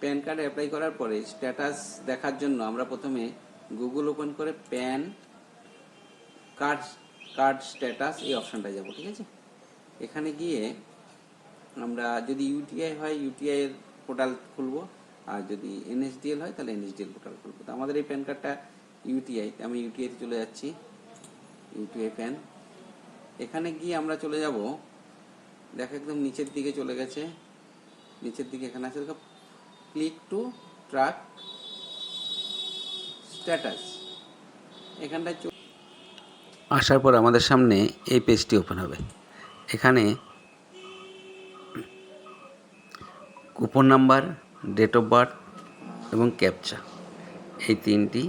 Pan card apply করার পরে status দেখার জন্য আমরা প্রথমে গুগল ওপেন করে প্যান কার্ড কার্ড স্ট্যাটাস এই অপশনটা যাব, ঠিক আছে? এখানে গিয়ে আমরা যদি ইউটিআই হয় ইউটিআই এর পোর্টাল খুলবো, আর যদি এনএসডিএল হয়, তাহলে এনএসডিএল পোর্টাল খুলবো। তো আমাদের এই প্যান কার্ডটা ইউটিআই আমি ইউটিআই তে চলে যাচ্ছি ইউটিআই প্যান। এখানে গিয়ে আমরা চলে যাব, দেখো একদম নিচের দিকে চলে গেছে, নিচের দিকে এখানে আছে ক্লিক টু ট্র্যাক স্ট্যাটাস এখানটায় আসার পর আমাদের সামনে এই পেজটি ওপেন হবে। এখানে coupon number date of birth এবং ক্যাপচা এই তিনটি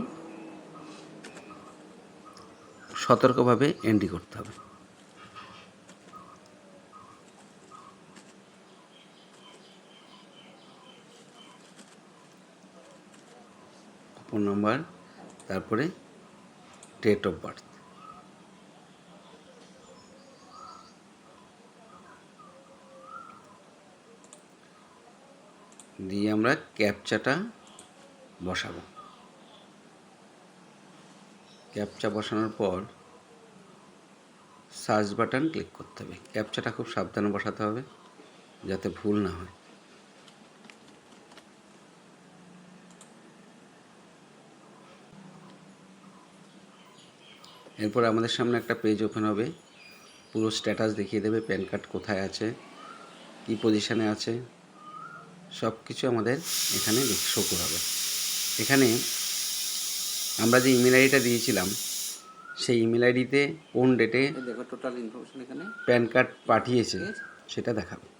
সতর্কভাবে এন্ট্রি করতে হবে। ফোন নাম্বার, তারপরে ডেট অফ বার্থ দিয়ে আমরা ক্যাপচাটা বসাবো। ক্যাপচা বসানোর পর সার্চ বাটন ক্লিক করতে হবে। ক্যাপচাটা খুব সাবধানে বসাতে হবে, যাতে ভুল না হয়। এরপর আমাদের সামনে একটা পেজ ওপেন হবে। পুরো স্ট্যাটাস দেখিয়ে দেবে প্যান কার্ড কোথায় আছে কী পজিশানে আছে। সব কিছু আমাদের এখানে শো হবে এখানে আমরা যে ইমেল আইডিটা দিয়েছিলাম সেই ইমেল আইডিতে কোন ডেটে দেখো টোটাল ইনফরমেশন এখানে। প্যান কার্ড পাঠিয়েছে সেটা দেখাবে।